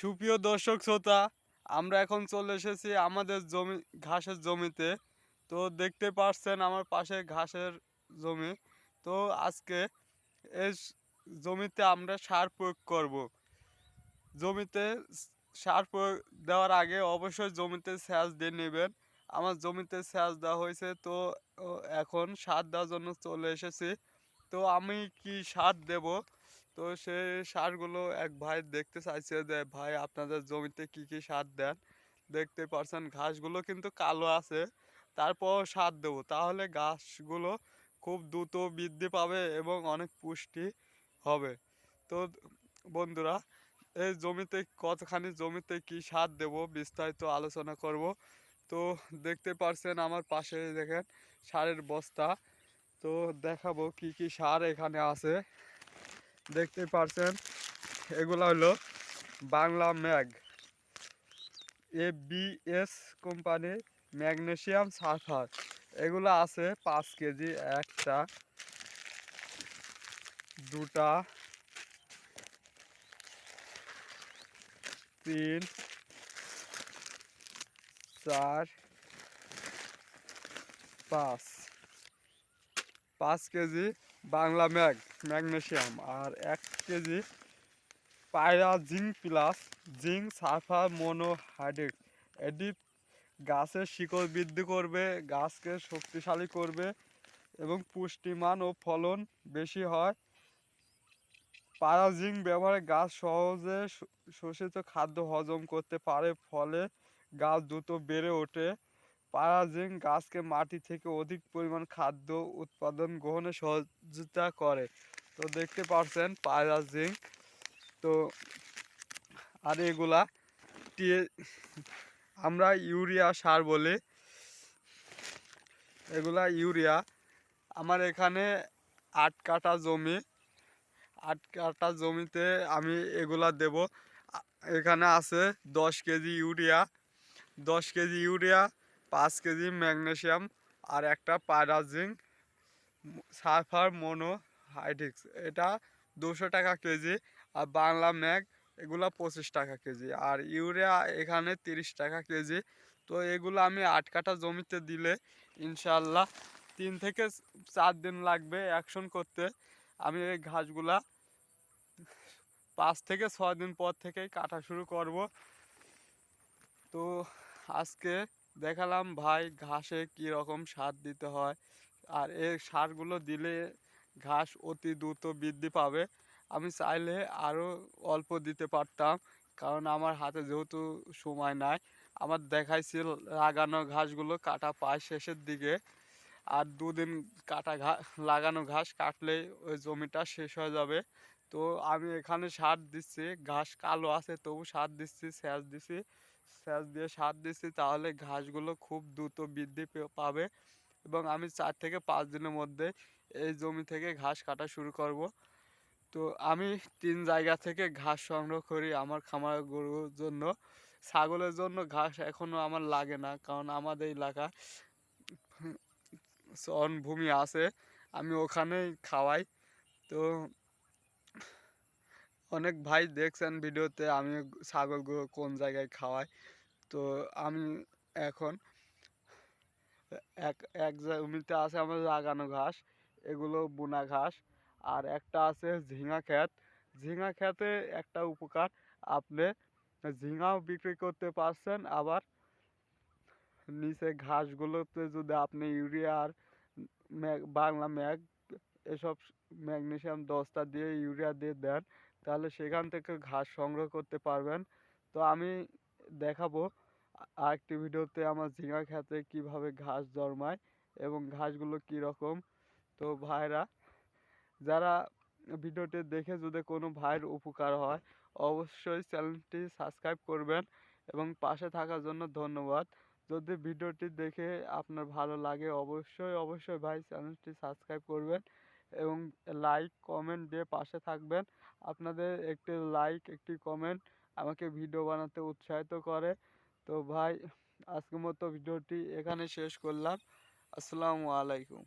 সুপ্রিয় দর্শক শ্রোতা, আমরা এখন চলে এসেছি আমাদের জমি, ঘাসের জমিতে। তো দেখতে পাচ্ছেন আমার পাশে ঘাসের জমি। তো আজকে এই জমিতে আমরা সার প্রয়োগ করব। জমিতে সার প্রয়োগ দেওয়ার আগে অবশ্যই জমিতে সেচ দিয়ে নেবেন। আমার জমিতে সেচ দেওয়া হয়েছে, তো এখন সার দেওয়ার জন্য চলে এসেছি। তো আমি কি সার দেব? তো সেই সারগুলো এক ভাই দেখতে চাইছে যে, ভাই, আপনাদের জমিতে কি কি সার দেন? দেখতে পারছেন ঘাসগুলো কিন্তু কালো আছে। তারপর সার দেবো। তাহলে ঘাসগুলো খুব দ্রুত বৃদ্ধি পাবে এবং অনেক পুষ্টি হবে। তো বন্ধুরা, এই জমিতে কতখানি জমিতে কি সার দেব বিস্তারিত আলোচনা করব। তো দেখতে পারছেন আমার পাশে দেখেন সারের বস্তা। তো দেখাবো কি কি সার এখানে আছে। দেখতে পারছেন, এগুলো হলো Bangla mag. A B S কোম্পানির ম্যাগনেসিয়াম সালফার। এগুলো আছে পাঁচ কেজি, একটা, দুটা, তিন, চার, পাঁচ। পাঁচ কেজি বাংলা ম্যাগ ম্যাগনেসিয়াম আর এক কেজি পায়রা zinc plus zinc sulphur monohydrate. এটি গাছের শিকড় বৃদ্ধি করবে, গাছকে শক্তিশালী করবে এবং পুষ্টিমান ও ফলন বেশি হয়। পারাজিং ব্যবহারে গাছ সহজে শোষিত খাদ্য হজম করতে পারে, ফলে গাছ দ্রুত বেড়ে ওঠে। পারাজিং গাছকে মাটি থেকে অধিক পরিমাণ খাদ্য উৎপাদন গ্রহণে সহযোগিতা করে। তো দেখতে পাচ্ছেন পারাজিং তো আর এগুলা টিয়ে আমরা ইউরিয়া সার বলি। এগুলা ইউরিয়া। আমার এখানে আট কাঠা জমি। আট কাঠা জমিতে আমি এগুলা দেব। এখানে আছে দশ কেজি ইউরিয়া। দশ কেজি ইউরিয়া পাঁচ কেজি ম্যাগনেশিয়াম আর একটা পাইরাজিং সালফার মোনো হাইড্রিক্স এটা দুশো টাকা কেজি আর বাংলা ম্যাগ, এগুলো পঁচিশ টাকা কেজি। আর ইউরিয়া এখানে তিরিশ টাকা কেজি। তো এগুলো আমি আট কাঠা জমিতে দিলে ইনশাল্লাহ তিন থেকে চার দিন লাগবে অ্যাকশন করতে। আমি এই ঘাসগুলা পাঁচ থেকে ছয় দিন পর থেকেই কাটা শুরু করব। তো আজকে দেখালাম ভাই ঘাসে কি রকম সার দিতে হয়। আর এই সারগুলো দিলে ঘাস অতি দ্রুত বৃদ্ধি পাবে। আমি চাইলে আরও অল্প দিতে পারতাম, কারণ আমার হাতে যেহেতু সময় নাই। আমার দেখাইছিল লাগানো ঘাসগুলো কাটা পায় শেষের দিকে। আর দুদিন কাটা ঘা, লাগানো ঘাস কাটলেই ওই জমিটা শেষ হয়ে যাবে। তো আমি এখানে সার দিচ্ছি, ঘাস কালো আছে তবু সার দিচ্ছি স্যাঁচ দিচ্ছি। স্যাঁচ দিয়ে সার দিচ্ছি তাহলে ঘাসগুলো খুব দ্রুত বৃদ্ধি পাবে। এবং আমি চার থেকে পাঁচ দিনের মধ্যে এই জমি থেকে ঘাস কাটা শুরু করব। তো আমি তিন জায়গা থেকে ঘাস সংগ্রহ করি আমার খামার গরুর জন্য। ছাগলের জন্য ঘাস এখনও আমার লাগে না, কারণ আমাদের এলাকা ভূমি আছে। আমি ওখানেই খাওয়াই। তো অনেক ভাই দেখছেন ভিডিওতে আমি ছাগলগুলো কোন জায়গায় খাওয়াই। তো আমি এখন এক এক জমিতে আছে আমার লাগানো ঘাস, এগুলো বুনা ঘাস। আর একটা আছে ঝিঙা ক্ষেত। ঝিঙা ক্ষেতে একটা উপকার, আপনি ঝিঙাও বিক্রি করতে পারছেন, আবার নিচে ঘাসগুলোতে যদি আপনি ইউরিয়া আর ম্যাগ বাংলা ম্যাগ, এসব ম্যাগনেসিয়াম দশটা দিয়ে ইউরিয়া দিয়ে দেন তাহলে সেখান থেকে ঘাস সংগ্রহ করতে পারবেন। তো আমি দেখাবো আরেকটি ভিডিওতে আমার ঝিঙা খেতে কীভাবে ঘাস জন্মায় এবং ঘাসগুলো কী রকম তো ভাইরা, যারা ভিডিওটি দেখে যদি কোনো ভাইয়ের উপকার হয়, অবশ্যই চ্যানেলটি সাবস্ক্রাইব করবেন এবং পাশে থাকার জন্য ধন্যবাদ। যদি ভিডিওটি দেখে আপনার ভালো লাগে, অবশ্যই অবশ্যই ভাই চ্যানেলটি সাবস্ক্রাইব করবেন। এবং লাইক কমেন্ট দিয়ে পাশে থাকবেন। আপনাদের একটি লাইক একটি কমেন্ট আমাকে ভিডিও বানাতে উৎসাহিত করে। তো ভাই, আজকের মতো ভিডিওটি এখানে শেষ করলাম। আসসালামু আলাইকুম।